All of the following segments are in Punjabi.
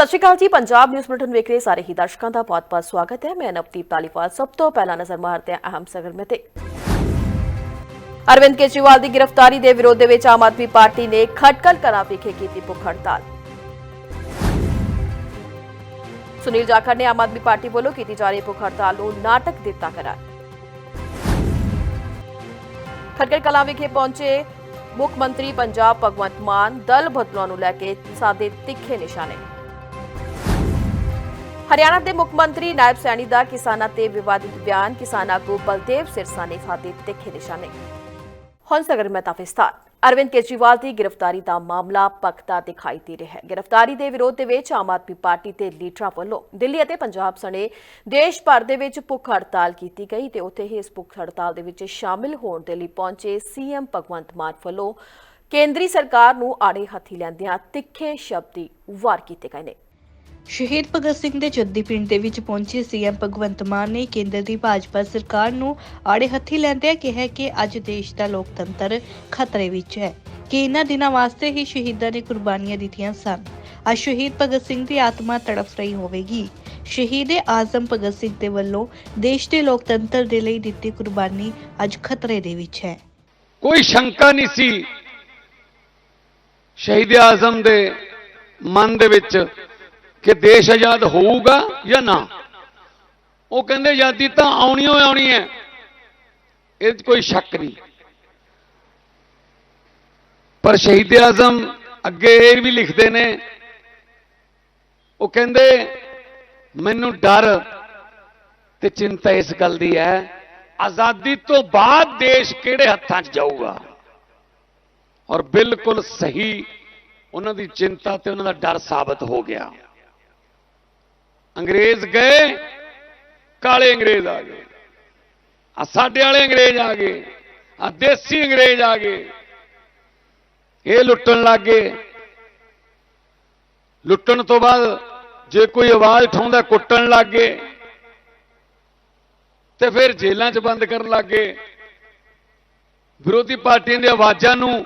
ਸਤਿ ਸ਼੍ਰੀ ਅਕਾਲ ਜੀ, ਪੰਜਾਬ ਨਿਊਜ਼ ਬੁਲੇਟਿਨ ਵੇਖ ਰਹੇ ਸਾਰੇ ਹੀ ਦਰਸ਼ਕਾਂ ਦਾ ਬਹੁਤ-ਬਹੁਤ ਸਵਾਗਤ ਹੈ। ਮੈਂ ਨਵਦੀਪ ਤਾਲੀਵਾਲ ਸਭ ਤੋਂ ਪਹਿਲਾਂ ਨਜ਼ਰ ਮਾਰਦੇ ਹਾਂ ਅਹਿਮ ਸਗਰਮੇ ਤੇ ਅਰਵਿੰਦ ਕੇਜਰੀਵਾਲ ਦੀ ਗ੍ਰਿਫਤਾਰੀ ਦੇ ਵਿਰੋਧ ਦੇ ਵਿੱਚ ਆਮ ਆਦਮੀ ਪਾਰਟੀ ਨੇ ਖਟਕਲ ਕਲਾਂ ਵਿਖੇ ਕੀਤੀ ਭੁੱਖ ਹੜਤਾਲ। ਸੁਨੀਲ ਜਾਖੜ ਨੇ ਆਮ ਆਦਮੀ ਪਾਰਟੀ ਵੱਲੋਂ ਕੀਤੀ ਜਾ ਰਹੀ ਭੁੱਖ ਹੜਤਾਲ ਨੂੰ ਨਾਟਕ ਦਿੱਤਾ ਕਰਾਰ। ਖਟਕਲ ਕਲਾਂ ਵਿਖੇ ਪਹੁੰਚੇ ਮੁੱਖ ਮੰਤਰੀ ਪੰਜਾਬ ਭਗਵੰਤ ਮਾਨ ਦਲ ਬਦਲਾਅ ਨੂੰ ਲੈ ਕੇ ਸਾਦੇ ਤਿੱਖੇ ਨਿਸ਼ਾਨੇ। ਹਰਿਆਣਾ ਦੇ ਮੁੱਖ ਮੰਤਰੀ ਨਾਇਬ ਸੈਣੀ ਦਾ ਕਿਸਾਨਾਂ ਤੇ ਵਿਵਾਦਿਤ ਬਿਆਨ, ਕਿਸਾਨਾਂ ਕੋ ਬਲਦੇਵ ਸਿਰਸਾ ਨੇ ਸਾਦੇ ਤਿੱਖੇ ਨਿਸ਼ਾਨੇ। ਹੁਣ ਸਗਰ ਮਹਿਤਾ ਅਰਵਿੰਦ ਕੇਜਰੀਵਾਲ ਦੀ ਗ੍ਰਿਫਤਾਰੀ ਦਾ ਮਾਮਲਾ ਪੱਕਦਾ ਦਿਖਾਈ ਦੇ ਰਿਹਾ ਹੈ। ਗ੍ਰਿਫਤਾਰੀ ਦੇ ਵਿਰੋਧ ਦੇ ਵਿੱਚ ਆਮ ਆਦਮੀ ਪਾਰਟੀ ਤੇ ਲੀਡਰਾਂ ਵੱਲੋਂ ਦਿੱਲੀ ਅਤੇ ਪੰਜਾਬ ਸਣੇ ਦੇਸ਼ ਭਰ ਦੇ ਵਿੱਚ ਭੁੱਖ ਹੜਤਾਲ ਕੀਤੀ ਗਈ ਤੇ ਉੱਥੇ ਹੀ ਇਸ ਭੁੱਖ ਹੜਤਾਲ ਦੇ ਵਿੱਚ ਸ਼ਾਮਿਲ ਹੋਣ ਦੇ ਲਈ ਪਹੁੰਚੇ ਸੀਐਮ ਭਗਵੰਤ ਮਾਨ ਵੱਲੋਂ ਕੇਂਦਰੀ ਸਰਕਾਰ ਨੂੰ ਆੜੇ ਹੱਥੀ ਲੈਂਦਿਆਂ ਤਿੱਖੇ ਸ਼ਬਦੀ ਵਾਰ ਕੀਤੇ ਗਏ ਨੇ। ਸ਼ਹੀਦ ਭਗਤ ਸਿੰਘ ਦੇ ਜੱਦੀ ਪਿੰਡ ਦੇ ਵਿੱਚ ਪਹੁੰਚੇ ਸੀਐਮ ਭਗਵੰਤ ਮਾਨ ਨੇ ਕੇਂਦਰ ਦੀ ਭਾਜਪਾ ਸਰਕਾਰ ਨੂੰ ਆੜੇ ਹੱਥੀ ਲੈਂਦਿਆਂ ਕਿਹਾ ਕਿ ਅੱਜ ਦੇਸ਼ ਦਾ ਲੋਕਤੰਤਰ ਖਤਰੇ ਵਿੱਚ ਹੈ, ਕਿ ਇਹਨਾਂ ਦਿਨਾਂ ਵਾਸਤੇ ਹੀ ਸ਼ਹੀਦਾਂ ਨੇ ਕੁਰਬਾਨੀਆਂ ਦਿੱਤੀਆਂ ਸਨ। ਅੱਜ ਸ਼ਹੀਦ ਭਗਤ ਸਿੰਘ ਦੀ ਆਤਮਾ ਤੜਫ ਰਹੀ ਹੋਵੇਗੀ। ਸ਼ਹੀਦ ਆਜ਼ਮ ਭਗਤ ਸਿੰਘ ਦੇ ਵੱਲੋਂ ਦੇਸ਼ ਦੇ ਲੋਕਤੰਤਰ ਦੇ ਲਈ ਦਿੱਤੀ ਕੁਰਬਾਨੀ ਅੱਜ ਖਤਰੇ ਦੇ ਵਿੱਚ ਹੈ। ਕੋਈ ਸ਼ੰਕਾ ਨਹੀਂ ਸੀ। ਸ਼ਹੀਦ ਆਜ਼ਮ ਦੇ ਮਨ ਦੇ ਵਿੱਚ ਕਿ ਦੇਸ਼ ਆਜ਼ਾਦ ਹੋਊਗਾ ਜਾਂ ਨਾ? ਉਹ ਕਹਿੰਦੇ ਆਜ਼ਾਦੀ ਤਾਂ ਆਉਣੀ ਓ ਆਉਣੀ ਹੈ। ਇਹ 'ਚ ਕੋਈ ਸ਼ੱਕ ਨਹੀਂ। ਪਰ ਸ਼ਹੀਦ ਆਜ਼ਮ ਅੱਗੇ ਇਹ ਵੀ ਲਿਖਦੇ ਨੇ, ਉਹ ਕਹਿੰਦੇ, ਮੈਨੂੰ ਡਰ ਤੇ ਚਿੰਤਾ ਇਸ ਗੱਲ ਦੀ ਹੈ, ਆਜ਼ਾਦੀ ਤੋਂ ਬਾਅਦ ਦੇਸ਼ ਕਿਹੜੇ ਹੱਥਾਂ 'ਚ ਜਾਊਗਾ? ਔਰ ਬਿਲਕੁਲ ਸਹੀ, ਉਹਨਾਂ ਦੀ ਚਿੰਤਾ ਤੇ ਉਹਨਾਂ ਦਾ ਡਰ ਸਾਬਤ ਹੋ ਗਿਆ। ਅੰਗਰੇਜ਼ ਗਏ, ਕਾਲੇ ਅੰਗਰੇਜ਼ ਆ ਗਏ। ਆ ਸਾਡੇ ਵਾਲੇ ਅੰਗਰੇਜ਼ ਆ ਗਏ ਆ ਦੇਸੀ ਅੰਗਰੇਜ਼ ਆ ਗਏ। ਇਹ ਲੁੱਟਣ ਲੱਗ ਗਏ। ਲੁੱਟਣ ਤੋਂ ਬਾਅਦ ਜੇ ਕੋਈ ਆਵਾਜ਼ ਉਠਾਉਂਦਾ, ਕੁੱਟਣ ਲੱਗ ਗਏ। ਤੇ ਫਿਰ ਜੇਲ੍ਹਾਂ 'ਚ ਬੰਦ ਕਰਨ ਲੱਗ ਗਏ। ਵਿਰੋਧੀ ਪਾਰਟੀਆਂ ਦੀਆਂ ਆਵਾਜ਼ਾਂ ਨੂੰ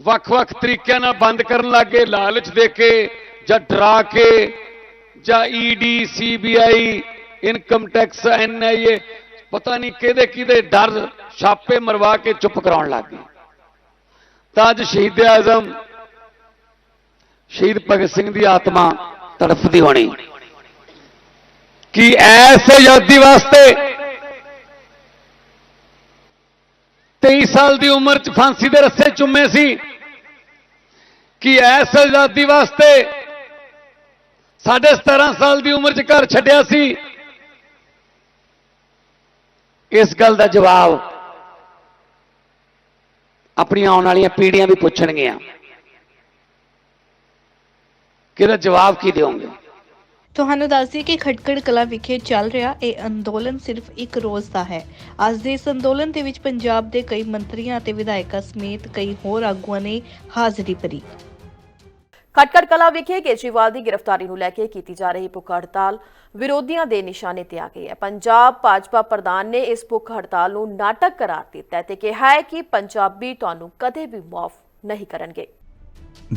ਵੱਖ-ਵੱਖ ਤਰੀਕਿਆਂ ਨਾਲ ਬੰਦ ਕਰਨ ਲੱਗ ਗਏ, ਲਾਲਚ ਦੇ ਕੇ ਜਾਂ ਡਰਾ ਕੇ ਜਾਂ ED CBI income tax NIA ਪਤਾ ਨਹੀਂ ਕਿਹਦੇ ਕਿਹਦੇ ਡਰ ਛਾਪੇ ਮਰਵਾ ਕੇ ਚੁੱਪ ਕਰਾਉਣ ਲੱਗ ਗਏ। ਤਾਂ ਅੱਜ ਸ਼ਹੀਦ ਆਜ਼ਮ, ਸ਼ਹੀਦ ਭਗਤ ਸਿੰਘ ਦੀ ਆਤਮਾ ਤੜਫਦੀ ਹੋਣੀ। ਕਿ ਐਸ ਆਜ਼ਾਦੀ ਵਾਸਤੇ 23 ਸਾਲ ਦੀ ਉਮਰ 'ਚ ਫਾਂਸੀ ਦੇ ਰੱਸੇ ਚੁੰਮੇ ਸੀ? ਕਿ ਐਸ ਆਜ਼ਾਦੀ ਵਾਸਤੇ ਸਾਡੇ 17 ਸਾਲ ਦੀ ਉਮਰ 'ਚ ਘਰ ਛੱਡਿਆ ਸੀ। ਇਸ ਗੱਲ ਦਾ ਜਵਾਬ ਆਪਣੀਆਂ ਆਉਣ ਵਾਲੀਆਂ ਪੀੜ੍ਹੀਆਂ ਵੀ ਪੁੱਛਣਗੀਆਂ। ਕਿ ਜਵਾਬ ਕੀ ਦਿਓਗੇ? ਤੁਹਾਨੂੰ ਦੱਸ ਦਈਏ ਕਿ ਖਟਕੜ ਕਲਾ ਵਿਖੇ ਚੱਲ ਰਿਹਾ ਇਹ ਅੰਦੋਲਨ ਸਿਰਫ ਇੱਕ ਰੋਜ਼ ਦਾ ਹੈ। ਅੱਜ ਦੇ ਇਸ ਅੰਦੋਲਨ ਦੇ ਵਿੱਚ ਪੰਜਾਬ ਦੇ ਕਈ ਮੰਤਰੀਆਂ ਅਤੇ ਵਿਧਾਇਕਾਂ ਸਮੇਤ ਕਈ ਹੋਰ ਆਗੂਆਂ ਨੇ ਹਾਜ਼ਰੀ ਭਰੀ। ਖਟਕੜ ਕਲਾ ਵਿਖੇ ਕੇਜਰੀਵਾਲ ਦੀ ਗ੍ਰਿਫਤਾਰੀ ਨੂੰ ਲੈ ਕੇ ਕੀਤੀ ਜਾ ਰਹੀ ਭੁੱਖ ਹੜਤਾਲ ਵਿਰੋਧੀਆਂ ਦੇ ਨਿਸ਼ਾਨੇ ਤੇ ਆ ਗਈ ਹੈ। ਪੰਜਾਬ ਭਾਜਪਾ ਪ੍ਰਧਾਨ ਨੇ ਇਸ ਭੁੱਖ ਹੜਤਾਲ ਨੂੰ ਨਾਟਕ ਕਰਾਰ ਦਿੱਤਾ ਹੈ ਤੇ ਕਿਹਾ ਹੈ ਕਿ ਪੰਜਾਬੀ ਤੁਹਾਨੂੰ ਕਦੇ ਵੀ ਮਾਫ ਨਹੀਂ ਕਰਨਗੇ।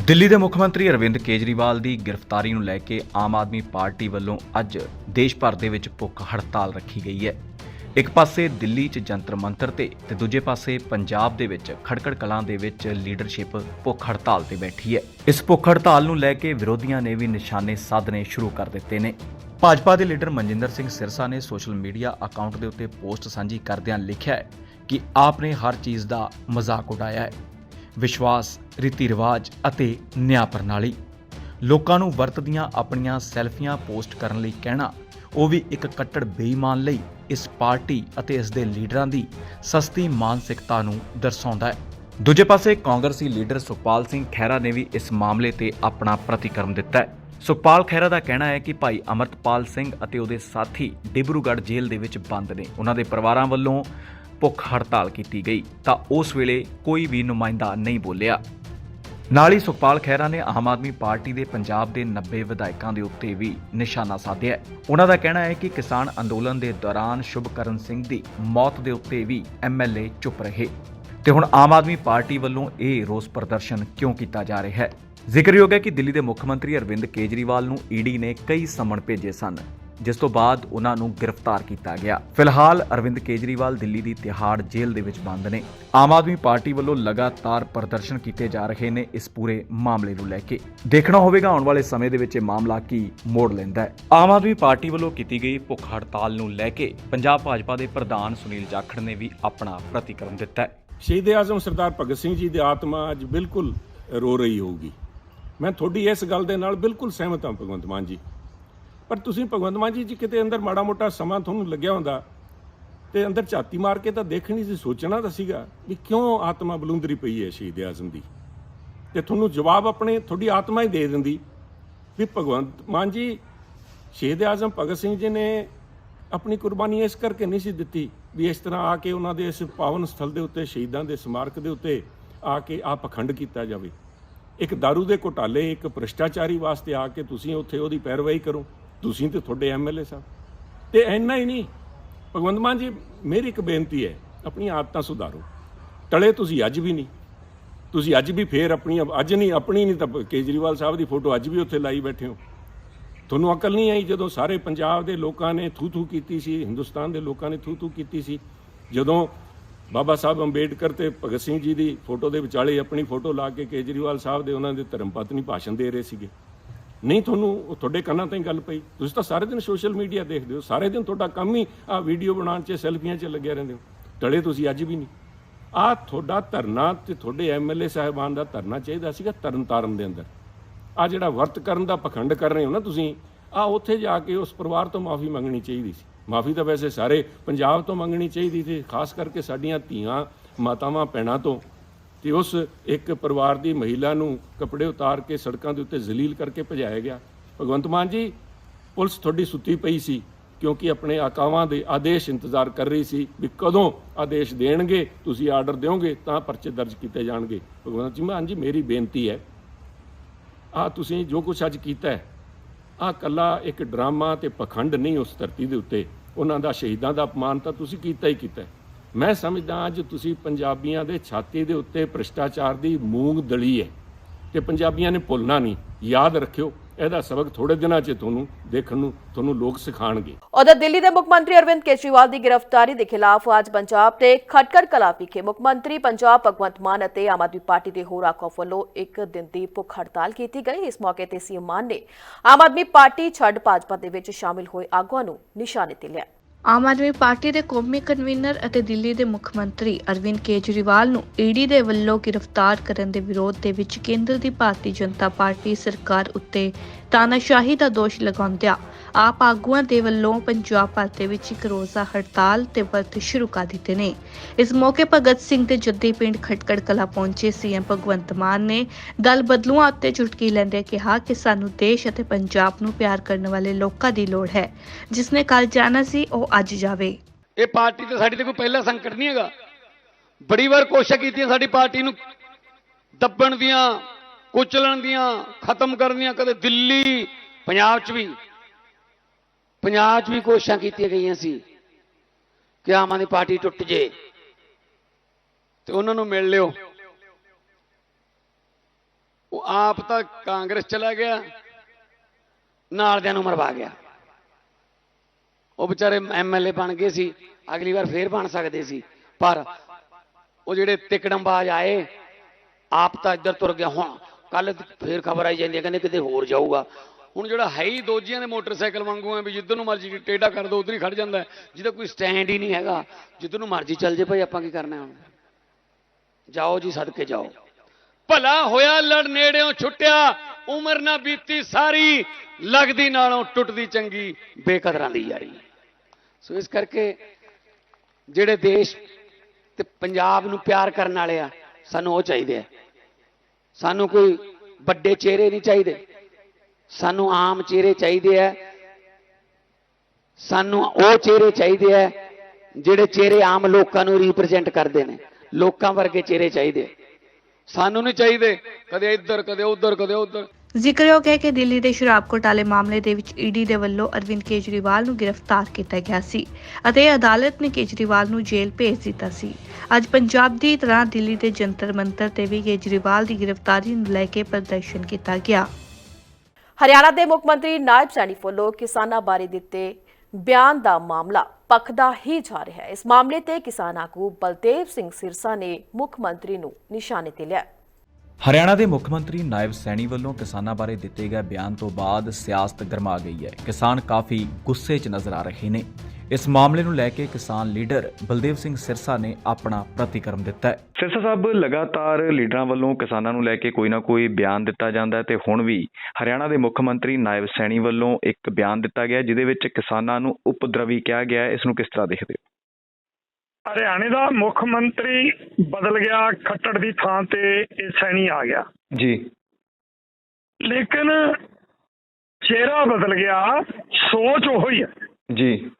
ਦਿੱਲੀ ਦੇ ਮੁੱਖ ਮੰਤਰੀ ਅਰਵਿੰਦ ਕੇਜਰੀਵਾਲ ਦੀ ਗ੍ਰਿਫਤਾਰੀ ਨੂੰ ਲੈ ਕੇ ਆਮ ਆਦਮੀ ਪਾਰਟੀ ਵੱਲੋਂ ਅੱਜ ਦੇਸ਼ ਭਰ ਦੇ ਵਿੱਚ ਭੁੱਖ ਹੜਤਾਲ ਰੱਖੀ ਗਈ ਹੈ। ਇੱਕ ਪਾਸੇ ਦਿੱਲੀ 'ਚ ਜੰਤਰ ਮੰਤਰ ਤੇ ਤੇ ਦੂਜੇ ਪਾਸੇ ਪੰਜਾਬ ਦੇ ਵਿੱਚ ਖੜਕੜ ਕਲਾਂ ਦੇ ਵਿੱਚ ਲੀਡਰਸ਼ਿਪ ਭੁੱਖ ਹੜਤਾਲ ਤੇ ਬੈਠੀ ਹੈ। ਇਸ ਭੁੱਖ ਹੜਤਾਲ ਨੂੰ ਲੈ ਕੇ ਵਿਰੋਧੀਆਂ ਨੇ ਵੀ ਨਿਸ਼ਾਨੇ ਸਾਧਨੇ ਸ਼ੁਰੂ ਕਰ ਦਿੱਤੇ ਨੇ। ਭਾਜਪਾ ਦੇ ਲੀਡਰ ਮਨਜਿੰਦਰ ਸਿੰਘ ਸਿਰਸਾ ਨੇ ਸੋਸ਼ਲ ਮੀਡੀਆ ਅਕਾਊਂਟ ਦੇ ਉੱਤੇ ਪੋਸਟ ਸਾਂਝੀ ਕਰਦਿਆਂ ਲਿਖਿਆ ਹੈ ਕਿ ਆਪ ਨੇ ਹਰ ਚੀਜ਼ ਦਾ ਮਜ਼ਾਕ ਉਡਾਇਆ ਹੈ। ਵਿਸ਼ਵਾਸ, ਰੀਤੀ ਰਿਵਾਜ ਅਤੇ ਨਿਆਂ ਪ੍ਰਣਾਲੀ। ਲੋਕਾਂ ਨੂੰ ਵਰਤਦੀਆਂ ਆਪਣੀਆਂ ਸੈਲਫੀਆਂ ਪੋਸਟ ਕਰਨ ਲਈ ਕਹਿਣਾ, ਉਹ ਵੀ ਇੱਕ ਕੱਟੜ ਬੇਈਮਾਨ ਲਈ ਇਸ ਪਾਰਟੀ ਅਤੇ ਇਸ ਦੇ ਲੀਡਰਾਂ ਦੀ ਸਸਤੀ ਮਾਨਸਿਕਤਾ ਨੂੰ ਦਰਸਾਉਂਦਾ ਹੈ। ਦੂਜੇ ਪਾਸੇ ਕਾਂਗਰਸੀ ਲੀਡਰ ਸੁਖਪਾਲ ਸਿੰਘ ਖਹਿਰਾ ਨੇ ਵੀ ਇਸ ਮਾਮਲੇ ਤੇ ਆਪਣਾ ਪ੍ਰਤੀਕਰਮ ਦਿੱਤਾ ਹੈ। ਸੁਖਪਾਲ ਖਹਿਰਾ ਦਾ ਕਹਿਣਾ ਹੈ ਕਿ ਭਾਈ ਅਮਰਤਪਾਲ ਸਿੰਘ ਅਤੇ ਉਹਦੇ ਸਾਥੀ ਡਿਬਰੂਗੜ੍ਹ ਜੇਲ੍ਹ ਦੇ ਵਿੱਚ ਬੰਦ ਨੇ। ਉਹਨਾਂ ਦੇ ਪਰਿਵਾਰਾਂ ਵੱਲੋਂ ਭੁੱਖ ਹੜਤਾਲ ਕੀਤੀ ਗਈ ਤਾਂ ਉਸ ਵੇਲੇ ਕੋਈ ਵੀ ਨੁਮਾਇੰਦਾ ਨਹੀਂ ਬੋਲਿਆ। ਨਾਲ ਹੀ ਸੁਖਪਾਲ ਖਹਿਰਾ ਨੇ ਆਮ ਆਦਮੀ ਪਾਰਟੀ ਦੇ ਪੰਜਾਬ ਦੇ 90 ਵਿਧਾਇਕਾਂ ਦੇ ਉੱਤੇ ਵੀ ਨਿਸ਼ਾਨਾ ਸਾਧਿਆ ਹੈ। ਉਹਨਾਂ ਦਾ ਕਹਿਣਾ ਹੈ ਕਿ ਕਿਸਾਨ ਅੰਦੋਲਨ ਦੇ ਦੌਰਾਨ ਸ਼ੁਭਕਰਨ ਸਿੰਘ ਦੀ ਮੌਤ ਦੇ ਉੱਤੇ ਵੀ ਐਮਐਲਏ ਚੁੱਪ ਰਹੇ। ਤੇ ਹੁਣ ਆਮ ਆਦਮੀ ਪਾਰਟੀ ਵੱਲੋਂ ਇਹ ਰੋਸ ਪ੍ਰਦਰਸ਼ਨ ਕਿਉਂ ਕੀਤਾ ਜਾ ਰਿਹਾ ਹੈ? ਜ਼ਿਕਰਯੋਗ ਹੈ ਕਿ ਦਿੱਲੀ ਦੇ ਮੁੱਖ ਮੰਤਰੀ ਅਰਵਿੰਦ ਕੇਜਰੀਵਾਲ ਨੂੰ ਈਡੀ ਨੇ ਕਈ ਸਮਨ ਭੇਜੇ ਸਨ। ਜਿਸ ਤੋਂ ਬਾਅਦ ਉਹਨਾਂ ਨੂੰ ਗ੍ਰਿਫਤਾਰ ਕੀਤਾ ਗਿਆ। ਫਿਲਹਾਲ ਅਰਵਿੰਦ ਕੇਜਰੀਵਾਲ ਦਿੱਲੀ ਦੀ ਤਿਹਾੜ ਜੇਲ੍ਹ ਦੇ ਵਿੱਚ ਬੰਦ ਨੇ। ਆਮ ਆਦਮੀ ਪਾਰਟੀ ਵੱਲੋਂ ਲਗਾਤਾਰ ਪ੍ਰਦਰਸ਼ਨ ਕੀਤੇ ਜਾ ਰਹੇ ਨੇ ਇਸ ਪੂਰੇ ਮਾਮਲੇ ਨੂੰ ਲੈ ਕੇ। ਦੇਖਣਾ ਹੋਵੇਗਾ ਆਉਣ ਵਾਲੇ ਸਮੇਂ ਦੇ ਵਿੱਚ ਇਹ ਮਾਮਲਾ ਕੀ ਮੋੜ ਲੈਂਦਾ ਹੈ। ਆਮ ਆਦਮੀ ਪਾਰਟੀ ਵੱਲੋਂ ਕੀਤੀ ਗਈ ਭੁੱਖ ਹੜਤਾਲ ਨੂੰ ਲੈ ਕੇ ਪੰਜਾਬ ਭਾਜਪਾ ਦੇ ਪ੍ਰਧਾਨ ਸੁਨੀਲ ਜਾਖੜ ਨੇ ਵੀ ਆਪਣਾ ਪ੍ਰਤੀਕਰਮ ਦਿੱਤਾ ਹੈ। ਸ਼ਹੀਦ ਆਜ਼ਮ ਸਰਦਾਰ ਭਗਤ ਸਿੰਘ ਜੀ ਦੀ ਆਤਮਾ ਅੱਜ ਬਿਲਕੁਲ ਰੋ ਰਹੀ ਹੋਊਗੀ। ਮੈਂ ਤੁਹਾਡੀ ਇਸ ਗੱਲ ਦੇ ਨਾਲ ਬਿਲਕੁਲ ਸਹਿਮਤ ਹਾਂ ਭਗਵੰਤ ਮਾਨ ਜੀ। ਪਰ ਤੁਸੀਂ ਭਗਵੰਤ ਮਾਨ ਜੀ ਜੀ ਕਿਤੇ ਅੰਦਰ ਮਾੜਾ ਮੋਟਾ ਸਮਾਂ ਤੁਹਾਨੂੰ ਲੱਗਿਆ ਹੁੰਦਾ ਤੇ ਅੰਦਰ ਝਾਤੀ ਮਾਰ ਕੇ ਤਾਂ ਦੇਖਣੀ ਸੀ, ਸੋਚਣਾ ਤਾਂ ਸੀਗਾ ਵੀ ਕਿਉਂ ਆਤਮਾ ਬਲੁੰਦਰੀ ਪਈ ਹੈ ਸ਼ਹੀਦ ਆਜ਼ਮ ਦੀ। ਤੇ ਤੁਹਾਨੂੰ ਜਵਾਬ ਆਪਣੇ ਤੁਹਾਡੀ ਆਤਮਾ ਹੀ ਦੇ ਦਿੰਦੀ ਵੀ ਭਗਵੰਤ ਮਾਨ ਜੀ, ਸ਼ਹੀਦ ਆਜ਼ਮ ਭਗਤ ਸਿੰਘ ਜੀ ਨੇ ਆਪਣੀ ਕੁਰਬਾਨੀ ਇਸ ਕਰਕੇ ਨਹੀਂ ਸੀ ਦਿੱਤੀ ਵੀ ਇਸ ਤਰ੍ਹਾਂ ਆ ਕੇ ਉਹਨਾਂ ਦੇ ਇਸ ਪਾਵਨ ਸਥਲ ਦੇ ਉੱਤੇ, ਸ਼ਹੀਦਾਂ ਦੇ ਸਮਾਰਕ ਦੇ ਉੱਤੇ ਆ ਕੇ ਆ ਪਖੰਡ ਕੀਤਾ ਜਾਵੇ। ਇੱਕ दारू ਦੇ ਘੁਟਾਲੇ, ਇੱਕ ਭ੍ਰਿਸ਼ਟਾਚਾਰੀ ਵਾਸਤੇ ਆ ਕੇ ਤੁਸੀਂ ਉੱਥੇ ਉਹਦੀ ਪੈਰਵਾਈ ਕਰੋ। ਤੁਸੀਂ ਤੇ ਤੁਹਾਡੇ ਐਮਐਲਏ ਸਾਹਿਬ। ਤੇ ਇੰਨਾ ਹੀ ਨਹੀਂ। ਭਗਵੰਤ ਮਾਨ ਜੀ, ਮੇਰੀ ਇੱਕ ਬੇਨਤੀ ਹੈ, ਆਪਣੀਆਂ ਆਦਤਾਂ ਸੁਧਾਰੋ। ਟਲੇ ਤੁਸੀਂ ਅੱਜ ਵੀ ਨਹੀਂ। ਤੁਸੀਂ ਅੱਜ ਵੀ ਫੇਰ ਆਪਣੀ ਅੱਜ ਨਹੀਂ, ਆਪਣੀ ਨਹੀਂ ਤਾਂ ਕੇਜਰੀਵਾਲ ਸਾਹਿਬ ਦੀ ਫੋਟੋ ਅੱਜ ਵੀ ਉੱਥੇ ਲਾਈ ਬੈਠੇ ਹੋ। ਤੁਹਾਨੂੰ ਅਕਲ ਨਹੀਂ ਆਈ ਜਦੋਂ ਸਾਰੇ ਪੰਜਾਬ ਦੇ ਲੋਕਾਂ ਨੇ ਥੂ ਥੂ ਕੀਤੀ ਸੀ, ਹਿੰਦੁਸਤਾਨ ਦੇ ਲੋਕਾਂ ਨੇ ਥੂ ਥੂ ਕੀਤੀ ਸੀ। ਜਦੋਂ ਬਾਬਾ ਸਾਹਿਬ ਅੰਬੇਡਕਰ ਤੇ ਭਗਤ ਸਿੰਘ ਜੀ ਦੀ ਫੋਟੋ ਦੇ ਵਿਚਾਲੇ ਆਪਣੀ ਫੋਟੋ ਲਾ ਕੇ ਕੇਜਰੀਵਾਲ ਸਾਹਿਬ ਦੇ ਉਹਨਾਂ ਦੇ ਧਰਮ ਪਤਨੀ ਭਾਸ਼ਣ ਦੇ ਰਹੇ ਸੀਗੇ। ਨਹੀਂ, ਤੁਹਾਨੂੰ ਤੁਹਾਡੇ ਕੰਨਾਂ ਤੇ ਹੀ ਗੱਲ ਪਈ। ਤੁਸੀਂ ਤਾਂ ਸਾਰੇ ਦਿਨ ਸੋਸ਼ਲ ਮੀਡੀਆ ਦੇਖਦੇ ਹੋ। ਸਾਰੇ ਦਿਨ ਤੁਹਾਡਾ ਕੰਮ ਹੀ ਆ ਵੀਡੀਓ ਬਣਾਉਣ 'ਚ ਸੈਲਫੀਆਂ 'ਚ ਲੱਗਿਆ ਰਹਿੰਦੇ ਹੋ। ਟਲੇ ਤੁਸੀਂ ਅੱਜ ਵੀ ਨਹੀਂ। ਆ ਤੁਹਾਡਾ ਧਰਨਾ ਤੇ ਤੁਹਾਡੇ ਐਮਐਲਏ ਸਾਹਿਬਾਨ ਦਾ ਧਰਨਾ ਚਾਹੀਦਾ ਸੀਗਾ ਤਰਨਤਾਰਨ ਦੇ ਅੰਦਰ। ਆ ਜਿਹੜਾ ਵਰਤ ਕਰਨ ਦਾ ਪਖੰਡ ਕਰ ਰਹੇ ਹੋ ਨਾ ਤੁਸੀਂ ਆ ਉੱਥੇ ਜਾ ਕੇ ਉਸ ਪਰਿਵਾਰ ਤੋਂ ਮਾਫੀ ਮੰਗਣੀ ਚਾਹੀਦੀ ਸੀ। ਮਾਫੀ ਤਾਂ ਵੈਸੇ ਸਾਰੇ ਪੰਜਾਬ ਤੋਂ ਮੰਗਣੀ ਚਾਹੀਦੀ ਸੀ, ਖਾਸ ਕਰਕੇ ਸਾਡੀਆਂ ਧੀਆਂ, ਮਾਤਾਵਾਂ, ਭੈਣਾਂ ਤੋਂ। ਤੇ ਉਸ ਇੱਕ ਪਰਿਵਾਰ ਦੀ ਮਹਿਲਾ ਨੂੰ ਕੱਪੜੇ ਉਤਾਰ ਕੇ ਸੜਕਾਂ ਦੇ ਉੱਤੇ ਜ਼ਲੀਲ ਕਰਕੇ ਭਜਾਇਆ ਗਿਆ। ਭਗਵੰਤ ਮਾਨ ਜੀ, ਪੁਲਿਸ ਤੁਹਾਡੀ ਸੁੱਤੀ ਪਈ ਸੀ ਕਿਉਂਕਿ ਆਪਣੇ ਆਕਾਵਾਂ ਦੇ ਆਦੇਸ਼ ਇੰਤਜ਼ਾਰ ਕਰ ਰਹੀ ਸੀ ਵੀ ਕਦੋਂ ਆਦੇਸ਼ ਦੇਣਗੇ, ਤੁਸੀਂ ਆਰਡਰ ਦਿਓਗੇ ਤਾਂ ਪਰਚੇ ਦਰਜ ਕੀਤੇ ਜਾਣਗੇ। ਭਗਵੰਤ ਜੀ, ਮਾਨ ਜੀ, ਮੇਰੀ ਬੇਨਤੀ ਹੈ ਆ ਤੁਸੀਂ ਜੋ ਕੁਝ ਅੱਜ ਕੀਤਾ ਹੈ ਆ ਕੱਲਾ ਇੱਕ ਡਰਾਮਾ ਤੇ ਪਖੰਡ ਨਹੀਂ ਉਸ ਧਰਤੀ ਦੇ ਉੱਤੇ। ਉਹਨਾਂ ਦਾ ਸ਼ਹੀਦਾਂ ਦਾ ਅਪਮਾਨ ਤਾਂ ਤੁਸੀਂ ਕੀਤਾ ਹੀ ਕੀਤਾ ਹੈ। ਮੈਂ ਸਮਝਦਾ ਅੱਜ ਤੁਸੀਂ ਪੰਜਾਬੀਆਂ ਦੇ ਛਾਤੀ ਦੇ ਉੱਤੇ ਭ੍ਰਿਸ਼ਟਾਚਾਰ ਦੀ ਮੂੰਗ ਦਲੀ ਹੈ ਤੇ ਪੰਜਾਬੀਆਂ ਨੇ ਭੁੱਲਣਾ ਨਹੀਂ। ਯਾਦ ਰੱਖਿਓ, ਇਹਦਾ ਸਬਕ ਥੋੜੇ ਦਿਨਾਂ 'ਚ ਤੁਹਾਨੂੰ ਦੇਖਣ ਨੂੰ, ਤੁਹਾਨੂੰ ਲੋਕ ਸਿਖਾਣਗੇ। ਉਧਰ ਦਿੱਲੀ ਦੇ ਮੁੱਖ ਮੰਤਰੀ ਅਰਵਿੰਦ ਕੇਜਰੀਵਾਲ ਦੀ ਗ੍ਰਿਫਤਾਰੀ ਦੇ ਖਿਲਾਫ ਅੱਜ ਪੰਜਾਬ ਦੇ ਖਟਕੜ ਕਲਾ ਵਿਖੇ ਮੁੱਖ ਮੰਤਰੀ ਪੰਜਾਬ ਭਗਵੰਤ ਮਾਨ ਅਤੇ ਆਮ ਆਦਮੀ ਪਾਰਟੀ ਦੇ ਹੋਰ ਆਗੂਆਂ ਵੱਲੋਂ ਇੱਕ ਦਿਨ ਦੀ ਭੁੱਖ ਹੜਤਾਲ ਕੀਤੀ ਗਈ। ਇਸ ਮੌਕੇ ਤੇ ਸੀਐਮ ਮਾਨ ਨੇ ਆਮ ਆਦਮੀ ਪਾਰਟੀ ਛੱਡ ਭਾਜਪਾ ਦੇ ਵਿੱਚ ਸ਼ਾਮਿਲ ਹੋਏ ਆਗੂਆਂ ਨੂੰ ਨਿਸ਼ਾਨੇ ਤੇ ਲਿਆ। ਆਮ ਆਦਮੀ ਪਾਰਟੀ ਦੇ ਕੌਮੀ ਕਨਵੀਨਰ ਅਤੇ ਦਿੱਲੀ ਦੇ ਮੁੱਖ ਮੰਤਰੀ ਅਰਵਿੰਦ ਕੇਜਰੀਵਾਲ ਨੂੰ ਈਡੀ ਦੇ ਵੱਲੋਂ ਗ੍ਰਿਫਤਾਰ ਕਰਨ ਦੇ ਵਿਰੋਧ ਦੇ ਵਿੱਚ ਕੇਂਦਰ ਦੀ ਭਾਰਤੀ ਜਨਤਾ ਪਾਰਟੀ ਸਰਕਾਰ ਉੱਤੇ ਤਾਨਾਸ਼ਾਹੀ ਦਾ ਦੋਸ਼ ਲਗਾਉਂਦਿਆਂ ਆਪ ਆਗੂਆਂ ਦੇ ਵੱਲੋਂ ਪੰਜਾਬ ਭਰ ਦੇ ਵਿੱਚ ਇੱਕ ਰੋਜ਼ਾ ਹੜਤਾਲ ਤੇ ਵਰਤ ਸ਼ੁਰੂ ਕਰ ਦਿੱਤੇ ਨੇ। ਇਸ ਮੌਕੇ ਭਗਤ ਸਿੰਘ ਦੇ ਜੱਦੀ ਪਿੰਡ ਖਟਕੜ ਕਲਾ ਪਹੁੰਚੇ ਸੀਐਮ ਭਗਵੰਤ ਮਾਨ ਨੇ ਦਲ ਬਦਲੂਆਂ ਉੱਤੇ ਚੁਟਕੀ ਲੈਂਦੇ ਕਿਹਾ ਕਿ ਸਾਨੂੰ ਦੇਸ਼ ਅਤੇ ਪੰਜਾਬ ਨੂੰ ਪਿਆਰ ਕਰਨ ਵਾਲੇ ਲੋਕਾਂ ਦੀ ਲੋੜ ਹੈ। ਜਿਸ ਨੇ ਕੱਲ ਜਾਣਾ ਸੀ, ਉਹ ਅੱਜ ਜਾਵੇ। ਇਹ ਪਾਰਟੀ ਤੇ ਸਾਡੀ ਤੇ ਕੋਈ ਪਹਿਲਾ ਸੰਕਟ ਨਹੀਂ ਹੈਗਾ। ਬੜੀ ਵਾਰ ਕੋਸ਼ਿਸ਼ ਕੀਤੀ ਸਾਡੀ ਪਾਰਟੀ ਨੂੰ ਦੱਬਣ ਦੀਆਂ ਕੁਚਲਣ ਦੀਆਂ, ਖਤਮ ਕਰਨ ਦੀਆਂ, ਕਦੇ ਦਿੱਲੀ, ਪੰਜਾਬ 'ਚ ਵੀ। ਪੰਜਾਬ 'ਚ ਵੀ ਕੋਸ਼ਿਸ਼ਾਂ ਕੀਤੀਆਂ ਗਈਆਂ ਸੀ ਕਿ ਆਮ ਆਦਮੀ ਪਾਰਟੀ ਟੁੱਟ ਜੇ ਤੇ ਉਹਨਾਂ ਨੂੰ ਮਿਲ ਲਿਓ। ਉਹ ਆਪ ਤਾਂ ਕਾਂਗਰਸ ਚਲਾ ਗਿਆ, ਨਾਲਦਿਆਂ ਨੂੰ ਮਰਵਾ ਗਿਆ। ਉਹ ਵਿਚਾਰੇ ਐਮਐਲਏ ਬਣ ਗਏ ਸੀ, ਅਗਲੀ ਵਾਰ ਫੇਰ ਬਣ ਸਕਦੇ ਸੀ। ਪਰ ਉਹ ਜਿਹੜੇ ਤਿਕੜਮਬਾਜ਼ ਆਏ, ਆਪ ਤਾਂ ਇੱਧਰ ਤੁਰ ਗਿਆ, ਹੁਣ ਕੱਲ ਫੇਰ ਖਬਰ ਆਈ ਜਾਂਦੀ ਹੈ, ਕਹਿੰਦੇ ਕਿਤੇ ਹੋਰ ਜਾਊਗਾ। ਹੁਣ ਜਿਹੜਾ ਹੈ ਹੀ ਦੋਜੀਆਂ ਦੇ ਮੋਟਰਸਾਈਕਲ ਵਾਂਗੂ ਹੈ ਵੀ ਜਿੱਧਰ ਨੂੰ ਮਰਜ਼ੀ ਟੇਢਾ ਕਰ ਦੋ, ਉਧਰ ਹੀ ਖੜ ਜਾਂਦਾ ਜਿਹਦਾ ਕੋਈ ਸਟੈਂਡ ਹੀ ਨਹੀਂ ਹੈਗਾ, ਜਿੱਧਰ ਨੂੰ ਮਰਜ਼ੀ ਚੱਲ ਜੇ ਭਾਈ, ਆਪਾਂ ਕੀ ਕਰਨਾ ਹੁਣ? ਜਾਓ ਜੀ, ਸਦਕੇ ਜਾਓ। ਭਲਾ ਹੋਇਆ ਲੜ ਨੇੜਿਓਂ ਛੁੱਟਿਆ, ਉਮਰ ਨਾ ਬੀਤੀ ਸਾਰੀ, ਲੱਗਦੀ ਨਾਲੋਂ ਟੁੱਟਦੀ ਚੰਗੀ, ਬੇਕਦਰਾਂ ਦੀ ਯਾਰੀ। ਸੋ ਇਸ ਕਰਕੇ ਜਿਹੜੇ ਦੇਸ਼ ਤੇ ਪੰਜਾਬ ਨੂੰ ਪਿਆਰ ਕਰਨ ਵਾਲੇ ਆ, ਸਾਨੂੰ ਉਹ ਚਾਹੀਦੇ ਆ। ਸਾਨੂੰ ਕੋਈ ਵੱਡੇ ਚਿਹਰੇ ਨਹੀਂ ਚਾਹੀਦੇ। ਸਾਨੂੰ ਆਮ ਚਿਹਰੇ ਚਾਹੀਦੇ ਆ। ਸਾਨੂੰ ਉਹ ਚਿਹਰੇ ਚਾਹੀਦੇ ਆ ਜਿਹੜੇ ਚਿਹਰੇ ਆਮ ਲੋਕਾਂ ਨੂੰ ਰਿਪਰੈਜ਼ੈਂਟ ਕਰਦੇ ਨੇ। ਲੋਕਾਂ ਵਰਗੇ ਚਿਹਰੇ ਚਾਹੀਦੇ ਸਾਨੂੰ ਨਹੀਂ ਚਾਹੀਦੇ ਕਦੇ ਇੱਧਰ, ਕਦੇ ਉੱਧਰ ਕਦੇ ਉੱਧਰ। ਜ਼ਿਕਰਯੋਗ ਹੈ ਕਿ ਦਿੱਲੀ ਦੇ ਸ਼ਰਾਬ ਘੋਟਾਲੇ ਮਾਮਲੇ ਦੇ ਵਿੱਚ ਈਡੀ ਦੇ ਵੱਲੋਂ ਅਰਵਿੰਦ ਕੇਜਰੀਵਾਲ ਨੂੰ ਗ੍ਰਿਫਤਾਰ ਕੀਤਾ ਗਿਆ ਸੀ ਅਤੇ ਅਦਾਲਤ ਨੇ ਕੇਜਰੀਵਾਲ ਨੂੰ ਜੇਲ੍ਹ ਭੇਜ ਦਿੱਤਾ ਸੀ। ਅੱਜ ਪੰਜਾਬ ਦੀ ਤਰ੍ਹਾਂ ਦਿੱਲੀ ਦੇ ਜੰਤਰ ਮੰਤਰ ਤੇ ਵੀ ਕੇਜਰੀਵਾਲ ਦੀ ਗ੍ਰਿਫਤਾਰੀ ਨੂੰ ਲੈ ਕੇ ਪ੍ਰਦਰਸ਼ਨ ਕੀਤਾ ਗਿਆ। ਹਰਿਆਣਾ ਦੇ ਮੁੱਖ ਮੰਤਰੀ ਨਾਇਬ ਸੈਣੀ ਵੱਲੋਂ ਕਿਸਾਨਾਂ ਬਾਰੇ ਦਿੱਤੇ ਬਿਆਨ ਦਾ ਮਾਮਲਾ ਪਖਦਾ ਹੀ ਜਾ ਰਿਹਾ ਹੈ। ਇਸ ਮਾਮਲੇ ਤੇ ਕਿਸਾਨ ਆਗੂ ਬਲਦੇਵ ਸਿੰਘ ਸਿਰਸਾ ਨੇ ਮੁੱਖ ਮੰਤਰੀ ਨੂੰ ਨਿਸ਼ਾਨੇ ਤੇ ਲਿਆ। ਹਰਿਆਣਾ ਦੇ ਮੁੱਖ ਮੰਤਰੀ ਨਾਇਬ ਸੈਣੀ ਵੱਲੋਂ ਕਿਸਾਨਾਂ ਬਾਰੇ ਦਿੱਤੇ ਗਏ ਬਿਆਨ ਤੋਂ ਬਾਅਦ ਸਿਆਸਤ ਗਰਮਾ ਗਈ ਹੈ। ਕਿਸਾਨ ਕਾਫੀ ਗੁੱਸੇ 'ਚ ਨਜ਼ਰ ਆ ਰਹੇ ਨੇ। ਇਸ ਮਾਮਲੇ ਨੂੰ ਲੈ ਕੇ ਕਿਸਾਨ ਲੀਡਰ ਬਲਦੇਵ ਸਿੰਘ ਸਿਰਸਾ ਨੇ ਆਪਣਾ ਪ੍ਰਤੀਕਰਮ ਦਿੱਤਾ ਹੈ। ਸਿਰਸਾ ਸਾਹਿਬ, ਲਗਾਤਾਰ ਲੀਡਰਾਂ ਵੱਲੋਂ ਕਿਸਾਨਾਂ ਨੂੰ ਲੈ ਕੇ ਕੋਈ ਨਾ ਕੋਈ ਬਿਆਨ ਦਿੱਤਾ ਜਾਂਦਾ ਹੈ ਤੇ ਹੁਣ ਵੀ ਹਰਿਆਣਾ ਦੇ ਮੁੱਖ ਮੰਤਰੀ ਨਾਇਬ ਸੈਣੀ ਵੱਲੋਂ ਇੱਕ ਬਿਆਨ ਦਿੱਤਾ ਗਿਆ, ਜਿਹਦੇ ਵਿੱਚ ਕਿਸਾਨਾਂ ਨੂੰ ਉਪਦਰਵੀ ਕਿਹਾ ਗਿਆ ਹੈ। ਇਸ ਨੂੰ ਕਿਸ ਤਰ੍ਹਾਂ ਦੇਖਦੇ ਹੋ? ਹਰਿਆਣੇ ਦਾ ਮੁੱਖ ਮੰਤਰੀ ਬਦਲ ਗਿਆ ਖੱਟੜ ਦੀ ਥਾਂ ਤੇ ਇਹ ਸੈਣੀ ਆ ਗਿਆ। ਜੀ। ਲੇਕਿਨ ਚਿਹਰਾ ਬਦਲ ਗਿਆ ਸੋਚ ਉਹੀ ਹੈ ਜੀ।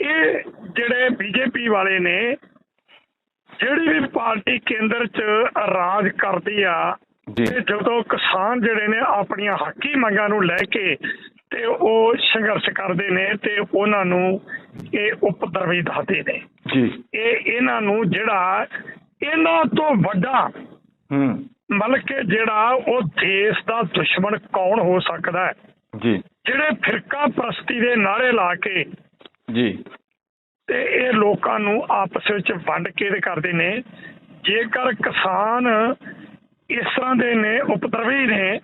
ਇਹ ਜਿਹੜੇ ਬੀਜੇਪੀ ਵਾਲੇ ਨੇ ਜਿਹੜੀ ਵੀ ਪਾਰਟੀ ਕੇਂਦਰ 'ਚ ਰਾਜ ਕਰਦੀ ਆ ਜੀ। ਤੇ ਜਦੋਂ ਕਿਸਾਨ ਜਿਹੜੇ ਨੇ ਆਪਣੀਆਂ ਹੱਕੀ ਮੰਗਾਂ ਨੂੰ ਲੈ ਕੇ ਤੇ ਉਹ ਸੰਘਰਸ਼ ਕਰਦੇ ਨੇ ਤੇ ਉਹਨਾਂ ਨੂੰ ਇਹ ਉਪਦਰਵੀ ਦੱਸਦੇ ਨੇ। ਜੀ। ਇਹ ਇਹਨਾਂ ਨੂੰ ਜਿਹੜਾ ਇਹਨਾਂ ਤੋਂ ਵੱਡਾ ਹੂੰ। ਮਤਲਬ ਕਿ ਜਿਹੜਾ ਉਹ ਦੇਸ਼ ਦਾ ਦੁਸ਼ਮਣ ਕੌਣ ਹੋ ਸਕਦਾ ਹੈ? ਜੀ। ਜਿਹੜੇ ਫਿਰਕਾ ਪ੍ਰਸਤੀ ਦੇ ਨਾਰੇ ਲਾ ਕੇ ਜੀ। ਤੇ ਇਹ ਲੋਕਾਂ ਨੂੰ ਆਪਸ ਵਿੱਚ ਵੰਡ ਕੇ ਕਰਦੇ ਨੇ। ਜੇਕਰ ਕਿਸਾਨ ਇਸ ਤਰ੍ਹਾਂ ਦੇ ਨੇ ਉਪਦਰਵੀ ਨੇ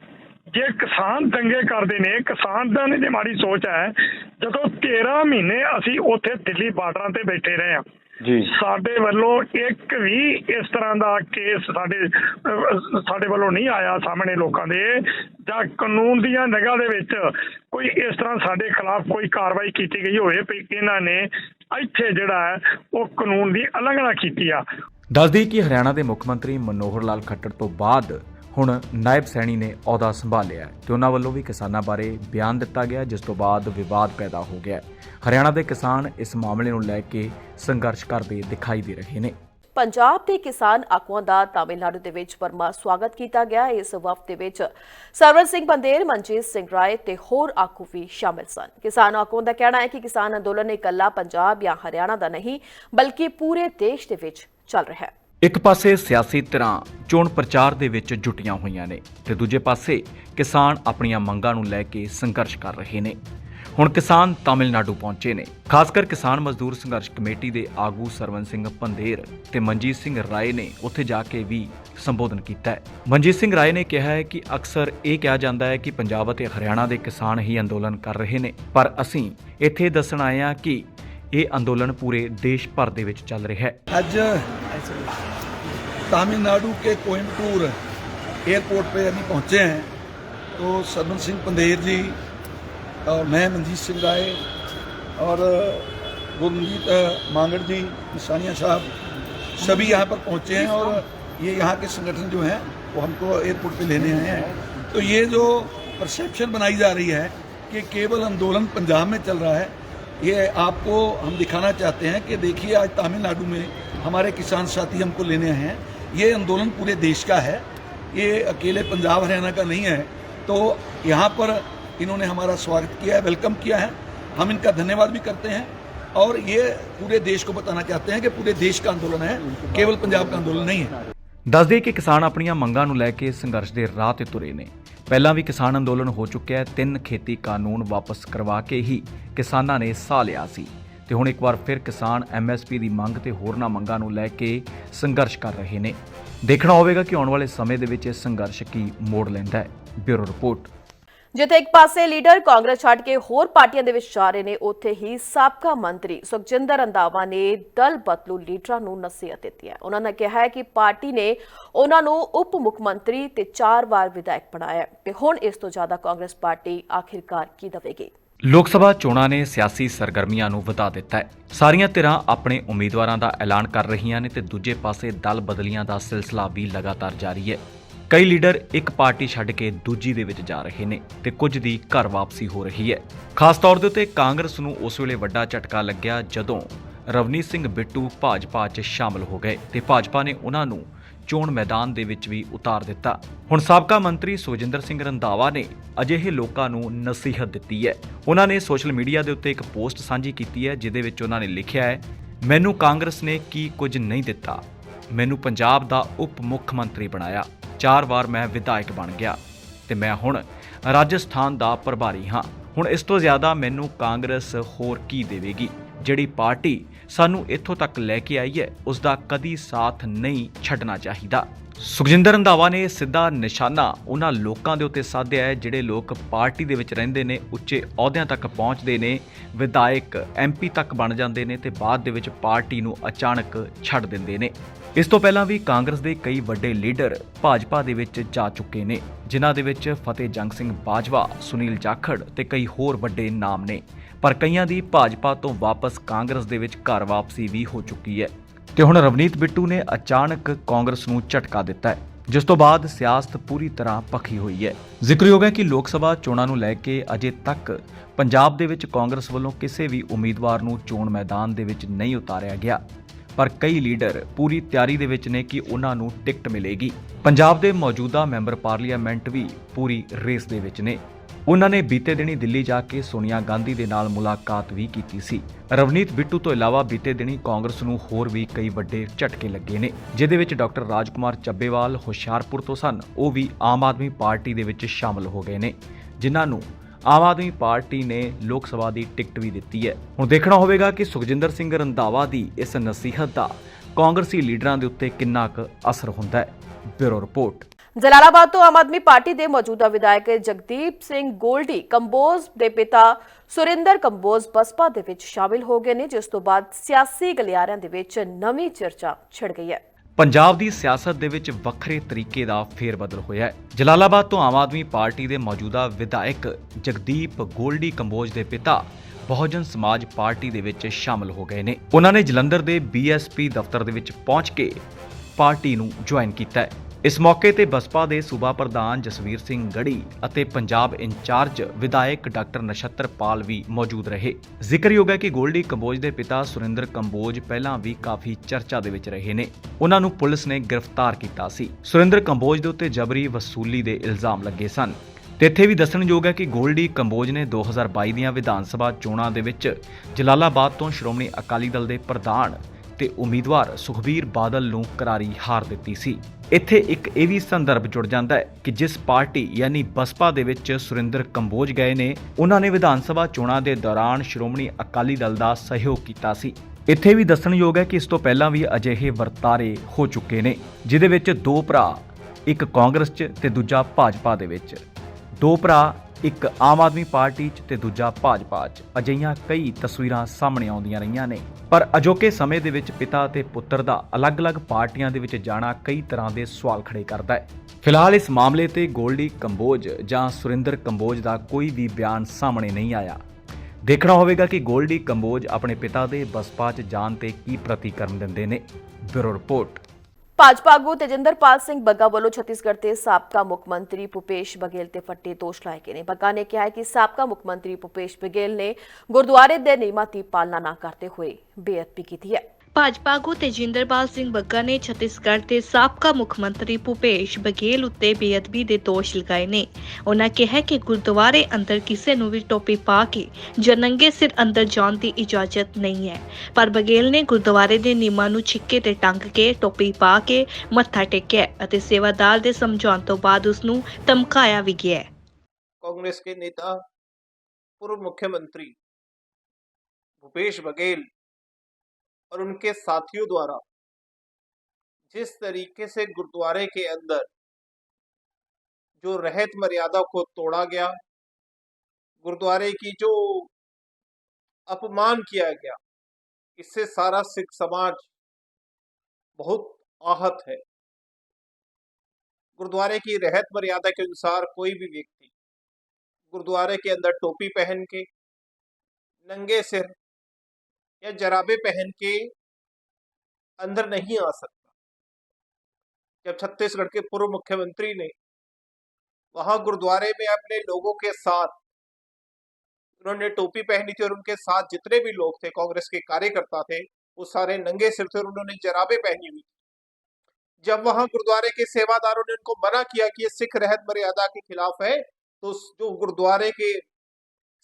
ਜੇ ਕਿਸਾਨ ਦੰਗੇ ਕਰਦੇ ਨੇ ਕਿਸਾਨ ਦਾ ਦੀ ਮਾੜੀ ਸੋਚ ਹੈ ਜਦੋਂ 13 ਮਹੀਨੇ ਅਸੀਂ ਉੱਥੇ ਦਿੱਲੀ ਬਾਰਡਰਾਂ ਤੇ ਬੈਠੇ ਰਹੇ ਹਾਂ। ਜੀ। ਸਾਡੇ ਵੱਲੋਂ ਇੱਕ ਵੀ ਇਸ ਤਰ੍ਹਾਂ ਦਾ ਕੇਸ ਸਾਡੇ ਸਾਡੇ ਵੱਲੋਂ ਨਹੀਂ ਆਇਆ ਸਾਹਮਣੇ ਲੋਕਾਂ ਦੇ ਜਾਂ ਕਾਨੂੰਨ ਦੀਆਂ ਨਿਗਾਹ ਦੇ ਵਿੱਚ ਕੋਈ ਇਸ ਤਰ੍ਹਾਂ ਸਾਡੇ ਖਿਲਾਫ ਕੋਈ ਕਾਰਵਾਈ ਕੀਤੀ ਗਈ ਹੋਵੇ ਵੀ ਇਹਨਾਂ ਨੇ ਇੱਥੇ ਜਿਹੜਾ ਹੈ ਉਹ ਕਾਨੂੰਨ ਦੀ ਉਲੰਘਣਾ ਕੀਤੀ ਆ। ਦੱਸਦੀ ਕਿ ਹਰਿਆਣਾ ਦੇ ਮੁੱਖ ਮੰਤਰੀ ਮਨੋਹਰ ਲਾਲ ਖੱਟੜ ਤੋਂ ਬਾਅਦ ਹੁਣ ਨਾਇਬ ਸੈਣੀ ਨੇ ਅਹੁਦਾ ਸੰਭਾਲਿਆ ਹੈ ਤੇ ਉਹਨਾਂ ਵੱਲੋਂ ਵੀ ਕਿਸਾਨਾਂ ਬਾਰੇ ਬਿਆਨ ਦਿੱਤਾ ਗਿਆ, ਜਿਸ ਤੋਂ ਬਾਅਦ ਵਿਵਾਦ ਪੈਦਾ ਹੋ ਗਿਆ ਹਰਿਆਣਾ ਦੇ ਕਿਸਾਨ ਇਸ ਮਾਮਲੇ ਨੂੰ ਲੈ ਕੇ ਸੰਘਰਸ਼ ਕਰਦੇ ਦਿਖਾਈ ਦੇ ਰਹੇ ਨੇ। ਪੰਜਾਬ ਦੇ ਕਿਸਾਨ ਆਗੂਆਂ ਦਾ ਤਾਮਿਲਨਾਡੂ ਦੇ ਵਿੱਚ ਵਰਮਾ ਸਵਾਗਤ ਕੀਤਾ ਗਿਆ। ਇਸ ਵਫਦ ਦੇ ਵਿੱਚ ਸਰਵਰ ਸਿੰਘ ਬੰਦੇਰ ਮਨਜੀਤ ਸਿੰਘ ਰਾਏ ਤੇ ਹੋਰ ਆਗੂ ਵੀ ਸ਼ਾਮਲ ਸਨ। ਕਿਸਾਨ ਆਗੂਆਂ ਦਾ ਕਹਿਣਾ ਹੈ ਕਿ ਕਿਸਾਨ ਅੰਦੋਲਨ ਇਕੱਲਾ ਪੰਜਾਬ ਜਾਂ ਹਰਿਆਣਾ ਦਾ ਨਹੀਂ, ਬਲਕਿ ਪੂਰੇ ਦੇਸ਼ ਦੇ ਵਿੱਚ ਚੱਲ ਰਿਹਾ ਹੈ। ਇੱਕ ਪਾਸੇ ਸਿਆਸੀ ਧਿਰਾਂ ਚੋਣ ਪ੍ਰਚਾਰ ਦੇ ਵਿੱਚ ਜੁਟੀਆਂ ਹੋਈਆਂ ਨੇ ਤੇ ਦੂਜੇ ਪਾਸੇ ਕਿਸਾਨ ਆਪਣੀਆਂ ਮੰਗਾਂ ਨੂੰ ਲੈ ਕੇ ਸੰਘਰਸ਼ ਕਰ ਰਹੇ ਨੇ। ਹੁਣ ਕਿਸਾਨ ਤਾਮਿਲਨਾਡੂ ਪਹੁੰਚੇ ਨੇ। ਖਾਸ ਕਰ ਕਿਸਾਨ ਮਜ਼ਦੂਰ ਸੰਘਰਸ਼ ਕਮੇਟੀ ਦੇ ਆਗੂ ਸਰਵਨ ਸਿੰਘ ਪੰਧੇਰ ਤੇ ਮਨਜੀਤ ਸਿੰਘ ਰਾਏ ਨੇ ਉੱਥੇ ਜਾ ਕੇ ਵੀ ਸੰਬੋਧਨ ਕੀਤਾ ਹੈ। ਮਨਜੀਤ ਸਿੰਘ ਰਾਏ ਨੇ ਕਿਹਾ ਹੈ ਕਿ ਅਕਸਰ ਇਹ ਕਿਹਾ ਜਾਂਦਾ ਹੈ ਕਿ ਪੰਜਾਬ ਅਤੇ ਹਰਿਆਣਾ ਦੇ ਕਿਸਾਨ ਹੀ ਅੰਦੋਲਨ ਕਰ ਰਹੇ ਨੇ। ਪਰ ਅਸੀਂ ਇੱਥੇ ਦੱਸਣ ਆਏ ਹਾਂ ਕਿ ਇਹ ਅੰਦੋਲਨ ਪੂਰੇ ਦੇਸ਼ ਭਰ ਦੇ ਵਿੱਚ ਚੱਲ ਰਿਹਾ ਹੈ आज तमिलनाडु के कोयम्बटूर एयरपोर्ट पे अभी पहुंचे हैं तो सरवन सिंह पंधेर जी और मैं मनजीत सिंह राय और गुरमीत मांगड़ जी निशानिया साहब सभी यहाँ पर पहुंचे हैं और ये यहाँ के संगठन जो हैं वो हमको एयरपोर्ट पे लेने आए हैं तो ये जो परसेप्शन बनाई जा रही है कि केवल आंदोलन पंजाब में चल रहा है ये आपको हम दिखाना चाहते हैं कि देखिए आज तमिलनाडु में हमारे किसान साथी हमको लेने आए हैं ये आंदोलन पूरे देश का है ये अकेले पंजाब हरियाणा का नहीं है तो यहाँ पर इन्होंने हमारा स्वागत किया है वेलकम किया है हम इनका धन्यवाद भी करते हैं और ये पूरे देश को बताना चाहते हैं कि पूरे देश का आंदोलन है केवल पंजाब का आंदोलन नहीं है ਦੱਸਦੇ ਕਿ ਕਿਸਾਨ ਆਪਣੀਆਂ ਮੰਗਾਂ ਨੂੰ ਲੈ ਕੇ ਸੰਘਰਸ਼ ਦੇ ਰਾਹ ਤੇ ਤੁਰੇ ਨੇ ਪਹਿਲਾਂ ਵੀ ਕਿਸਾਨ ਅੰਦੋਲਨ ਹੋ ਚੁੱਕਿਆ ਹੈ, ਤਿੰਨ ਖੇਤੀ ਕਾਨੂੰਨ ਵਾਪਸ ਕਰਵਾ ਕੇ ਹੀ ਕਿਸਾਨਾਂ ਨੇ ਸਾਹ ਲਿਆ ਸੀ। ਤੇ ਹੁਣ ਇੱਕ ਵਾਰ ਫਿਰ ਕਿਸਾਨ ਐਮਐਸਪੀ ਦੀ ਮੰਗ ਤੇ ਹੋਰਨਾਂ ਮੰਗਾਂ ਨੂੰ ਲੈ ਕੇ ਸੰਘਰਸ਼ ਕਰ ਰਹੇ ਨੇ। ਦੇਖਣਾ ਹੋਵੇਗਾ ਕਿ ਆਉਣ ਵਾਲੇ ਸਮੇਂ ਦੇ ਵਿੱਚ ਇਹ ਸੰਘਰਸ਼ ਕੀ ਮੋੜ ਲੈਂਦਾ ਹੈ। Bureau report. ਜਿੱਥੇ ਇੱਕ ਪਾਸੇ ਲੀਡਰ ਕਾਂਗਰਸ ਛੱਡ ਕੇ ਹੋਰ ਪਾਰਟੀਆਂ ਦੇ ਵਿੱਚ ਜਾ ਰਹੇ ਨੇ, ਉੱਥੇ ਹੀ ਸਾਬਕਾ ਮੰਤਰੀ ਸੁਖਜਿੰਦਰ ਰੰਧਾਵਾ ਨੇ ਦਲ ਬਦਲੂ ਲੀਡਰਾਂ ਨੂੰ ਨਸੀਹਤ ਦਿੱਤੀ ਹੈ। ਉਹਨਾਂ ਨੇ ਕਿਹਾ ਹੈ ਕਿ ਪਾਰਟੀ ਨੇ ਉਹਨਾਂ ਨੂੰ ਉਪ ਮੁੱਖ ਮੰਤਰੀ ਤੇ ਚਾਰ ਵਾਰ ਵਿਧਾਇਕ ਬਣਾਇਆ ਤੇ ਹੁਣ ਇਸ ਤੋਂ ਜ਼ਿਆਦਾ ਕਾਂਗਰਸ ਪਾਰਟੀ ਆਖਿਰਕਾਰ ਕੀ ਦੇਵੇਗੀ? ਲੋਕ ਸਭਾ ਚੋਣਾਂ ਨੇ ਸਿਆਸੀ ਸਰਗਰਮੀਆਂ ਨੂੰ ਵਧਾ ਦਿੱਤਾ ਹੈ। ਸਾਰੀਆਂ ਧਿਰਾਂ ਆਪਣੇ ਉਮੀਦਵਾਰਾਂ ਦਾ ਐਲਾਨ ਕਰ ਰਹੀਆਂ ਨੇ ਤੇ ਦੂਜੇ ਪਾਸੇ ਦਲ ਬਦਲੀਆਂ ਦਾ ਸਿਲਸਿਲਾ ਵੀ ਲਗਾਤਾਰ ਜਾਰੀ ਹੈ। ਕਈ ਲੀਡਰ ਇੱਕ ਪਾਰਟੀ ਛੱਡ ਕੇ ਦੂਜੀ ਦੇ ਵਿੱਚ ਜਾ ਰਹੇ ਨੇ ਤੇ ਕੁਝ ਦੀ ਘਰ ਵਾਪਸੀ ਹੋ ਰਹੀ ਹੈ। ਖਾਸ ਤੌਰ ਦੇ ਉੱਤੇ ਕਾਂਗਰਸ ਨੂੰ ਉਸ ਵੇਲੇ ਵੱਡਾ ਝਟਕਾ ਲੱਗਿਆ ਜਦੋਂ ਰਵਨੀਤ ਸਿੰਘ ਬਿੱਟੂ ਭਾਜਪਾ 'ਚ ਸ਼ਾਮਲ ਹੋ ਗਏ ਤੇ ਭਾਜਪਾ ਨੇ ਉਹਨਾਂ ਨੂੰ ਚੋਣ ਮੈਦਾਨ ਦੇ ਵਿੱਚ ਵੀ ਉਤਾਰ ਦਿੱਤਾ। ਹੁਣ ਸਾਬਕਾ ਮੰਤਰੀ ਸੁਖਜਿੰਦਰ ਸਿੰਘ ਰੰਧਾਵਾ ਨੇ ਅਜਿਹੇ ਲੋਕਾਂ ਨੂੰ ਨਸੀਹਤ ਦਿੱਤੀ ਹੈ। ਉਹਨਾਂ ਨੇ ਸੋਸ਼ਲ ਮੀਡੀਆ ਦੇ ਉੱਤੇ ਇੱਕ ਪੋਸਟ ਸਾਂਝੀ ਕੀਤੀ ਹੈ, ਜਿਹਦੇ ਵਿੱਚ ਉਹਨਾਂ ਨੇ ਲਿਖਿਆ ਹੈ, ਮੈਨੂੰ ਕਾਂਗਰਸ ਨੇ ਕੀ ਕੁਝ ਨਹੀਂ ਦਿੱਤਾ। ਮੈਨੂੰ ਪੰਜਾਬ ਦਾ ਉਪ ਮੁੱਖ ਮੰਤਰੀ ਬਣਾਇਆ। ਚਾਰ ਵਾਰ ਮੈਂ ਵਿਧਾਇਕ ਬਣ ਗਿਆ ਤੇ ਮੈਂ ਹੁਣ ਰਾਜਸਥਾਨ ਦਾ ਪ੍ਰਭਾਰੀ ਹਾਂ। ਹੁਣ ਇਸ ਤੋਂ ਜ਼ਿਆਦਾ ਮੈਨੂੰ ਕਾਂਗਰਸ ਹੋਰ ਕੀ ਦੇਵੇਗੀ? ਜਿਹੜੀ ਪਾਰਟੀ ਸਾਨੂੰ ਇੱਥੋਂ ਤੱਕ ਲੈ ਕੇ ਆਈ ਹੈ ਉਸ ਦਾ ਕਦੀ ਸਾਥ ਨਹੀਂ ਛੱਡਣਾ ਚਾਹੀਦਾ। ਸੁਖਜਿੰਦਰ ਰੰਧਾਵਾ ਨੇ ਸਿੱਧਾ ਨਿਸ਼ਾਨਾ ਉਹਨਾਂ ਲੋਕਾਂ ਦੇ ਉੱਤੇ ਸਾਧਿਆ ਹੈ, ਜਿਹੜੇ ਲੋਕ ਪਾਰਟੀ ਦੇ ਵਿੱਚ ਰਹਿੰਦੇ ਨੇ, ਉੱਚੇ ਅਹੁਦਿਆਂ ਤੱਕ ਪਹੁੰਚਦੇ ਨੇ, ਵਿਧਾਇਕ ਐਮਪੀ ਤੱਕ ਬਣ ਜਾਂਦੇ ਨੇ ਤੇ ਬਾਅਦ ਦੇ ਵਿੱਚ ਪਾਰਟੀ ਨੂੰ ਅਚਾਨਕ ਛੱਡ ਦਿੰਦੇ ਨੇ। ਇਸ ਤੋਂ ਪਹਿਲਾਂ ਵੀ ਕਾਂਗਰਸ ਦੇ ਕਈ ਵੱਡੇ ਲੀਡਰ ਭਾਜਪਾ ਦੇ ਵਿੱਚ ਜਾ ਚੁੱਕੇ ਨੇ, ਜਿਨ੍ਹਾਂ ਦੇ ਵਿੱਚ ਫਤਿਹ ਜੰਗ ਸਿੰਘ ਬਾਜਵਾ, ਸੁਨੀਲ ਜਾਖੜ ਤੇ ਕਈ ਹੋਰ ਵੱਡੇ ਨਾਮ ਨੇ। ਪਰ ਕਈਆਂ ਦੀ ਭਾਜਪਾ ਤੋਂ ਵਾਪਸ ਕਾਂਗਰਸ ਦੇ ਵਿੱਚ ਘਰ ਵਾਪਸੀ ਵੀ ਹੋ ਚੁੱਕੀ ਹੈ। ਤੇ ਹੁਣ ਰਵਨੀਤ ਬਿੱਟੂ ਨੇ ਅਚਾਨਕ ਕਾਂਗਰਸ ਨੂੰ ਝਟਕਾ ਦਿੱਤਾ ਹੈ, ਜਿਸ ਤੋਂ ਬਾਅਦ ਸਿਆਸਤ ਪੂਰੀ ਤਰ੍ਹਾਂ ਪੱਖੀ ਹੋਈ ਹੈ। ਜ਼ਿਕਰਯੋਗ ਹੈ ਕਿ ਲੋਕ ਸਭਾ ਚੋਣਾਂ ਨੂੰ ਲੈ ਕੇ ਅਜੇ ਤੱਕ ਪੰਜਾਬ ਦੇ ਵਿੱਚ ਕਾਂਗਰਸ ਵੱਲੋਂ ਕਿਸੇ ਵੀ ਉਮੀਦਵਾਰ ਨੂੰ ਚੋਣ ਮੈਦਾਨ ਦੇ ਵਿੱਚ ਨਹੀਂ ਉਤਾਰਿਆ ਗਿਆ। ਪਰ ਕਈ ਲੀਡਰ ਪੂਰੀ ਤਿਆਰੀ ਦੇ ਵਿੱਚ ਨੇ ਕਿ ਉਹਨਾਂ ਨੂੰ ਟਿਕਟ ਮਿਲੇਗੀ। ਪੰਜਾਬ ਦੇ ਮੌਜੂਦਾ ਮੈਂਬਰ ਪਾਰਲੀਮੈਂਟ ਵੀ ਪੂਰੀ ਰੇਸ ਦੇ ਵਿੱਚ ਨੇ। ਉਹਨਾਂ ਨੇ ਬੀਤੇ ਦਿਨੀ ਦਿੱਲੀ ਜਾ ਕੇ ਸੋਨੀਆ ਗਾਂਧੀ ਦੇ ਨਾਲ ਮੁਲਾਕਾਤ ਵੀ ਕੀਤੀ ਸੀ। ਰਵਨੀਤ ਬਿੱਟੂ ਤੋਂ ਇਲਾਵਾ ਬੀਤੇ ਦਿਨੀ ਕਾਂਗਰਸ ਨੂੰ ਹੋਰ ਵੀ ਕਈ ਵੱਡੇ ਝਟਕੇ ਲੱਗੇ ਨੇ, ਜਿਹਦੇ ਵਿੱਚ ਡਾਕਟਰ ਰਾਜਕੁਮਾਰ ਚੱਬੇਵਾਲ ਹੁਸ਼ਿਆਰਪੁਰ ਤੋਂ ਸਨ। ਉਹ ਵੀ ਆਮ ਆਦਮੀ ਪਾਰਟੀ ਦੇ ਵਿੱਚ ਸ਼ਾਮਲ ਹੋ ਗਏ ਨੇ, ਜਿਨ੍ਹਾਂ ਨੂੰ ਆਮ ਆਦਮੀ ਪਾਰਟੀ ਨੇ ਲੋਕ ਸਭਾ ਦੀ ਟਿਕਟ ਵੀ ਦਿੱਤੀ ਹੈ। ਹੁਣ ਦੇਖਣਾ ਹੋਵੇਗਾ ਕਿ ਸੁਖਜਿੰਦਰ ਸਿੰਘ ਰੰਧਾਵਾ ਦੀ ਇਸ ਨਸੀਹਤ ਦਾ ਕਾਂਗਰਸੀ ਲੀਡਰਾਂ ਦੇ ਉੱਤੇ ਕਿੰਨਾ ਕੁ ਅਸਰ ਹੁੰਦਾ ਹੈ। Bureau report. ਜਲਾਲਾਬਾਦ ਤੋਂ ਆਮ ਆਦਮੀ ਪਾਰਟੀ ਦੇ ਮੌਜੂਦਾ ਵਿਧਾਇਕ ਜਗਦੀਪ ਸਿੰਘ ਗੋਲਡੀ ਕੰਬੋਜ ਦੇ ਪਿਤਾ ਸੁਰਿੰਦਰ ਕੰਬੋਜ ਬਸਪਾ ਦੇ ਵਿੱਚ ਸ਼ਾਮਿਲ ਹੋ ਗਏ ਨੇ, ਜਿਸ ਤੋਂ ਬਾਅਦ ਸਿਆਸੀ ਗਲਿਆਰਿਆਂ ਦੇ ਵਿੱਚ ਨਵੀਂ ਚਰਚਾ ਛਿੜ ਗਈ ਹੈ। ਪੰਜਾਬ ਦੀ ਸਿਆਸਤ ਦੇ ਵਿੱਚ ਵੱਖਰੇ ਤਰੀਕੇ ਦਾ ਫੇਰਬਦਲ ਹੋਇਆ ਹੈ। ਜਲਾਲਾਬਾਦ ਤੋਂ ਆਮ ਆਦਮੀ ਪਾਰਟੀ ਦੇ ਮੌਜੂਦਾ ਵਿਧਾਇਕ ਜਗਦੀਪ ਗੋਲਡੀ ਕੰਬੋਜ ਦੇ ਪਿਤਾ ਬਹੁਜਨ ਸਮਾਜ ਪਾਰਟੀ ਦੇ ਵਿੱਚ ਸ਼ਾਮਲ ਹੋ ਗਏ ਨੇ। ਉਹਨਾਂ ਨੇ ਜਲੰਧਰ ਦੇ ਬੀਐਸਪੀ ਦਫ਼ਤਰ ਦੇ ਵਿੱਚ ਪਹੁੰਚ ਕੇ ਪਾਰਟੀ ਨੂੰ ਜੁਆਇਨ ਕੀਤਾ ਹੈ। ਇਸ ਮੌਕੇ ਤੇ ਬਸਪਾ ਦੇ ਸੂਬਾ ਪ੍ਰਧਾਨ ਜਸਵੀਰ ਸਿੰਘ ਗੜੀ ਅਤੇ ਪੰਜਾਬ ਇੰਚਾਰਜ ਵਿਧਾਇਕ ਡਾਕਟਰ ਨਛੱਤਰ ਪਾਲ ਵੀ ਮੌਜੂਦ ਰਹੇ। ਜ਼ਿਕਰਯੋਗ ਹੈ ਕਿ ਗੋਲਡੀ ਕੰਬੋਜ ਦੇ ਪਿਤਾ ਸੁਰਿੰਦਰ ਕੰਬੋਜ ਪਹਿਲਾਂ ਵੀ ਕਾਫੀ ਚਰਚਾ ਦੇ ਵਿੱਚ ਰਹੇ ਨੇ। ਉਹਨਾਂ ਨੂੰ ਪੁਲਿਸ ਨੇ ਗ੍ਰਿਫਤਾਰ ਕੀਤਾ ਸੀ। ਸੁਰਿੰਦਰ ਕੰਬੋਜ ਦੇ ਉੱਤੇ ਜਬਰੀ ਵਸੂਲੀ ਦੇ ਇਲਜ਼ਾਮ ਲੱਗੇ ਸਨ। ਤੇ ਇੱਥੇ ਵੀ ਦੱਸਣਯੋਗ ਹੈ ਕਿ ਗੋਲਡੀ ਕੰਬੋਜ ਨੇ 2022 ਦੀਆਂ ਵਿਧਾਨ ਸਭਾ ਚੋਣਾਂ ਦੇ ਵਿੱਚ ਜਲਾਲਾਬਾਦ ਤੋਂ ਸ਼੍ਰੋਮਣੀ ਅਕਾਲੀ ਦਲ ਦੇ ਪ੍ਰਧਾਨ ਤੇ ਉਮੀਦਵਾਰ ਸੁਖਬੀਰ ਬਾਦਲ ਨੂੰ ਕਰਾਰੀ ਹਾਰ ਦਿੱਤੀ ਸੀ। ਇੱਥੇ ਇੱਕ ਇਹ ਵੀ ਸੰਦਰਭ ਜੁੜ ਜਾਂਦਾ ਹੈ ਕਿ ਜਿਸ ਪਾਰਟੀ ਯਾਨੀ ਬਸਪਾ ਦੇ ਵਿੱਚ ਸੁਰਿੰਦਰ ਕੰਬੋਜ ਗਏ ਨੇ, ਉਹਨਾਂ ਨੇ ਵਿਧਾਨ ਸਭਾ ਚੋਣਾਂ ਦੇ ਦੌਰਾਨ ਸ਼੍ਰੋਮਣੀ ਅਕਾਲੀ ਦਲ ਦਾ ਸਹਿਯੋਗ ਕੀਤਾ ਸੀ। ਇੱਥੇ ਵੀ ਦੱਸਣਯੋਗ ਹੈ ਕਿ ਇਸ ਤੋਂ ਪਹਿਲਾਂ ਵੀ ਅਜਿਹੇ ਵਰਤਾਰੇ ਹੋ ਚੁੱਕੇ ਨੇ ਜਿਦੇ ਵਿੱਚ ਦੋ ਭਰਾ, ਇੱਕ ਕਾਂਗਰਸ 'ਚ ਤੇ ਦੂਜਾ ਭਾਜਪਾ ਦੇ ਵਿੱਚ। ਦੋ ਭਰਾ ਇੱਕ ਆਮ ਆਦਮੀ ਪਾਰਟੀ 'ਚ ਤੇ ਦੂਜਾ ਭਾਜਪਾ 'ਚ। ਅਜਿਹੀਆਂ ਕਈ ਤਸਵੀਰਾਂ ਸਾਹਮਣੇ ਆਉਂਦੀਆਂ ਰਹੀਆਂ ਨੇ। ਪਰ ਅਜੋਕੇ ਸਮੇਂ ਦੇ ਵਿੱਚ ਪਿਤਾ ਤੇ ਪੁੱਤਰ ਦਾ ਅਲੱਗ-ਅਲੱਗ ਪਾਰਟੀਆਂ ਦੇ ਵਿੱਚ ਜਾਣਾ ਕਈ ਤਰ੍ਹਾਂ ਦੇ ਸਵਾਲ ਖੜੇ ਕਰਦਾ ਹੈ। ਫਿਲਹਾਲ ਇਸ ਮਾਮਲੇ ਤੇ ਗੋਲਡੀ ਕੰਬੋਜ ਜਾਂ ਸੁਰਿੰਦਰ ਕੰਬੋਜ ਦਾ ਕੋਈ ਵੀ ਬਿਆਨ ਸਾਹਮਣੇ ਨਹੀਂ ਆਇਆ। ਦੇਖਣਾ ਹੋਵੇਗਾ ਕਿ ਗੋਲਡੀ ਕੰਬੋਜ ਆਪਣੇ ਪਿਤਾ ਦੇ ਬਸਪਾ 'ਚ ਜਾਣ ਤੇ ਕੀ ਪ੍ਰਤੀਕਰਮ ਦਿੰਦੇ ਨੇ। Bureau report. ਭਾਜਪਾ ਆਗੂ ਤੇਜਿੰਦਰਪਾਲ ਸਿੰਘ ਬੱਗਾ ਵੱਲੋਂ ਛੱਤੀਸਗੜ੍ਹ ਦੇ ਸਾਬਕਾ ਮੁੱਖ ਮੰਤਰੀ ਭੁਪੇਸ਼ ਬਘੇਲ ਤੇ ਫੱਟੇ ਦੋਸ਼ ਲਾਏ ਗਏ ਨੇ। ਬੱਗਾ ਨੇ ਕਿਹਾ ਹੈ ਕਿ ਸਾਬਕਾ ਮੁੱਖ ਮੰਤਰੀ ਭੁਪੇਸ਼ ਬਘੇਲ ਨੇ ਗੁਰਦੁਆਰੇ ਦੇ ਨਿਯਮਾਂ ਦੀ ਪਾਲਣਾ ਨਾ ਕਰਦੇ ਹੋਏ ਬੇਅਦਬੀ ਕੀਤੀ ਹੈ। ਭਾਜਪਾ ਆਗੂ ਤੇਜਿੰਦਰਪਾਲ ਸਿੰਘ ਬੱਗਾ ਨੇ ਛੱਤੀਸਗੜ੍ਹ ਦੇ ਸਾਬਕਾ ਮੁੱਖ ਮੰਤਰੀ ਭੁਪੇਸ਼ ਬਘੇਲ ਉੱਤੇ ਬੇਅਦਬੀ ਦੇ ਦੋਸ਼ ਲਗਾਏ ਨੇ ਉਹਨਾਂ ਕਿਹਾ ਕਿ ਗੁਰਦੁਆਰੇ ਅੰਦਰ ਕਿਸੇ ਨੂੰ ਵੀ ਟੋਪੀ ਪਾ ਕੇ ਜਾਂ ਨੰਗੇ ਸਿਰ ਅੰਦਰ ਜਾਣ ਦੀ ਇਜਾਜ਼ਤ ਨਹੀਂ ਹੈ ਪਰ ਬਘੇਲ ਨੇ ਗੁਰਦੁਆਰੇ ਦੇ ਨਿਯਮਾਂ ਨੂੰ ਛਿੱਕੇ ਤੇ ਟੰਗ ਕੇ ਟੋਪੀ ਪਾ ਕੇ ਮੱਥਾ ਟੇਕਿਆ ਅਤੇ ਸੇਵਾਦਾਰ ਦੇ ਸਮਝਾਉਣ ਤੋਂ ਬਾਅਦ ਉਸ ਨੂੰ ਧਮਕਾਇਆ ਵੀ ਗਿਆ ਹੈ कांग्रेस के नेता पूर्व मुख्यमंत्री भूपेश बघेल और उनके साथियों द्वारा। जिस तरीके से गुरुद्वारे के अंदर जो रहत मर्यादा को तोड़ा गया, गुरुद्वारे की जो अपमान किया गया, इससे सारा सिख समाज बहुत आहत है। गुरुद्वारे की रहत मर्यादा के अनुसार कोई भी व्यक्ति गुरुद्वारे के अंदर टोपी पहन के, नंगे सिर या जराबे पहन के अंदर नहीं आ सकता। जब छत्तीसगढ़ के पूर्व मुख्यमंत्री ने वहाँ गुरुद्वारे में अपने लोगों के साथ, उन्होंने टोपी पहनी थी और उनके साथ जितने भी लोग थे, कांग्रेस के कार्यकर्ता थे, वो सारे नंगे सिर थे और उन्होंने जराबे पहनी हुई जब वहाँ गुरुद्वारे के सेवादारों ने उनको मना किया कि ये सिख रहत मर्यादा के खिलाफ है तो जो गुरुद्वारे के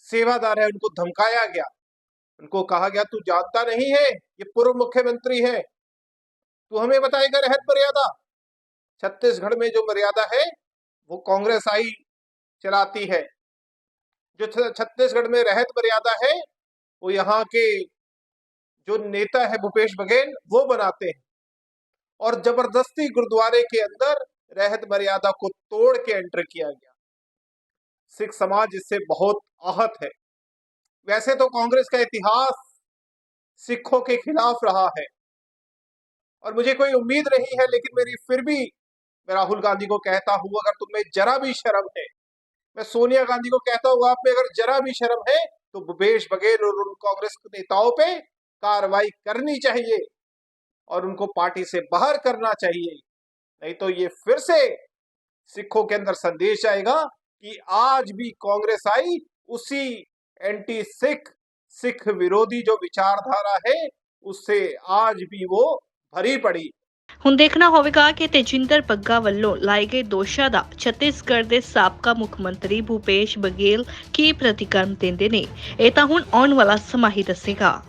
सेवादार है, उनको धमकाया गया। उनको कहा गया, तू जानता नहीं है, ये पूर्व मुख्यमंत्री है। तू हमें बताएगा रहत मर्यादा। छत्तीसगढ़ में जो मर्यादा है, वो कांग्रेस आई, चलाती है। जो छत्तीसगढ़ में रहत मर्यादा है, वो यहाँ के जो नेता है, भूपेश बघेल, वो बनाते हैं। और ज़बरदस्ती गुरुद्वारे के अंदर रहत मर्यादा को तोड़ के एंटर किया गया। सिख समाज इससे बहुत आहत है। वैसे तो कांग्रेस का इतिहास सिखों के खिलाफ रहा है। और मुझे कोई उम्मीद नहीं है, लेकिन मेरी फिर भी मैं राहुल गांधी को कहता हूँ, अगर तुम्हें जरा भी शर्म है, मैं सोनिया गांधी को कहता हूँ, आप में अगर जरा भी शर्म है तो भूपेश बघेल और उन कांग्रेस नेताओं पे कार्रवाई करनी चाहिए और उनको पार्टी से बाहर करना चाहिए। नहीं तो ये फिर से सिखों के अंदर संदेश आएगा कि आज भी कांग्रेस आई, उसी एंटी सिख सिख विरोधी जो विचारधारा है उससे आज भी वो भरी पड़ी ਹੁਣ ਦੇਖਣਾ ਹੋਵੇਗਾ ਕਿ ਤੇਜਿੰਦਰ ਪੱਗਾ ਵੱਲੋਂ ਲਾਏ ਗਏ ਦੋਸ਼ਾਂ ਦਾ ਛੱਤੀਸਗੜ੍ਹ ਦੇ ਸਾਬਕਾ ਮੁੱਖ ਮੰਤਰੀ ਭੂਪੇਸ਼ ਬਘੇਲ ਕੀ ਪ੍ਰਤੀਕਰਮ ਦਿੰਦੇ ਨੇ ਇਹ ਤਾਂ ਹੁਣ ਆਉਣ ਵਾਲਾ ਸਮਾਂ ਹੀ ਦੱਸੇਗਾ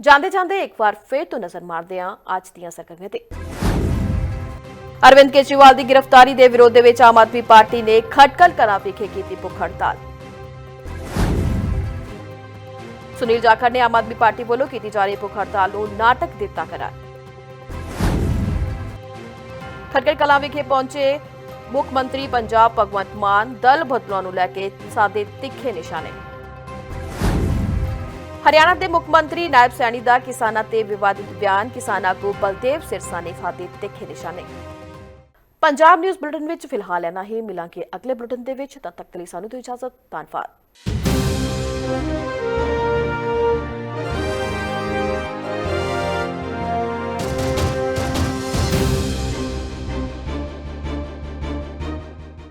ਜਾਂਦੇ ਜਾਂਦੇ ਇੱਕ ਵਾਰ ਫੇਰ ਤੋਂ ਨਜ਼ਰ ਮਾਰਦੇ ਹਾਂ ਅੱਜ ਦੀਆਂ ਸਰਗਰਮੀਆਂ ਤੇ ਅਰਵਿੰਦ ਕੇਜਰੀਵਾਲ ਦੀ ਗ੍ਰਿਫਤਾਰੀ ਦੇ ਵਿਰੋਧ ਦੇ ਵਿੱਚ ਆਮ ਆਦਮੀ ਪਾਰਟੀ ਨੇ ਖਟਕਲ ਕਲਾਂ ਵਿਖੇ ਕੀਤੀ ਭੁੱਖ ਹੜਤਾਲ ਸੁਨੀਲ ਜਾਖੜ ਨੇ ਆਮ ਆਦਮੀ ਪਾਰਟੀ ਵੱਲੋਂ ਕੀਤੀ ਜਾ ਰਹੀ ਭੁੱਖ ਹੜਤਾਲ ਨੂੰ ਨਾਟਕ ਦਿੱਤਾ ਕਰਾਰ। ਖਟਕਲ ਕਲਾਂ ਵਿਖੇ ਪਹੁੰਚੇ ਮੁੱਖ ਮੰਤਰੀ ਪੰਜਾਬ ਭਗਵੰਤ ਮਾਨ ਦਲ ਬਦਲੂਆਂ ਨੂੰ ਲੈ ਕੇ ਸਾਦੇ ਤਿੱਖੇ ਨਿਸ਼ਾਨੇ। ਹਰਿਆਣਾ ਦੇ ਮੁੱਖ ਮੰਤਰੀ ਨਾਇਬ ਸੈਣੀ ਦਾ ਕਿਸਾਨਾਂ ਤੇ ਵਿਵਾਦਿਤ ਬਿਆਨ ਕਿਸਾਨਾਂ ਕੋ ਬਲਦੇਵ ਸਿਰਸਾ ਨੇ ਸਾਦੇ ਤਿੱਖੇ ਨਿਸ਼ਾਨੇ। ਪੰਜਾਬ ਨਿਊਜ਼ ਬੁਲੇਟਿਨ ਵਿੱਚ ਫਿਲਹਾਲ ਇਨਾ ਹੀ। ਮਿਲਾਂਗੇ ਅਗਲੇ ਬੁਲੇਟਿਨ ਦੇ ਵਿੱਚ। ਤਦ ਤੱਕ ਲਈ ਸਾਨੂੰ ਦਿਓ ਇਜਾਜ਼ਤ। ਧੰਨਵਾਦ।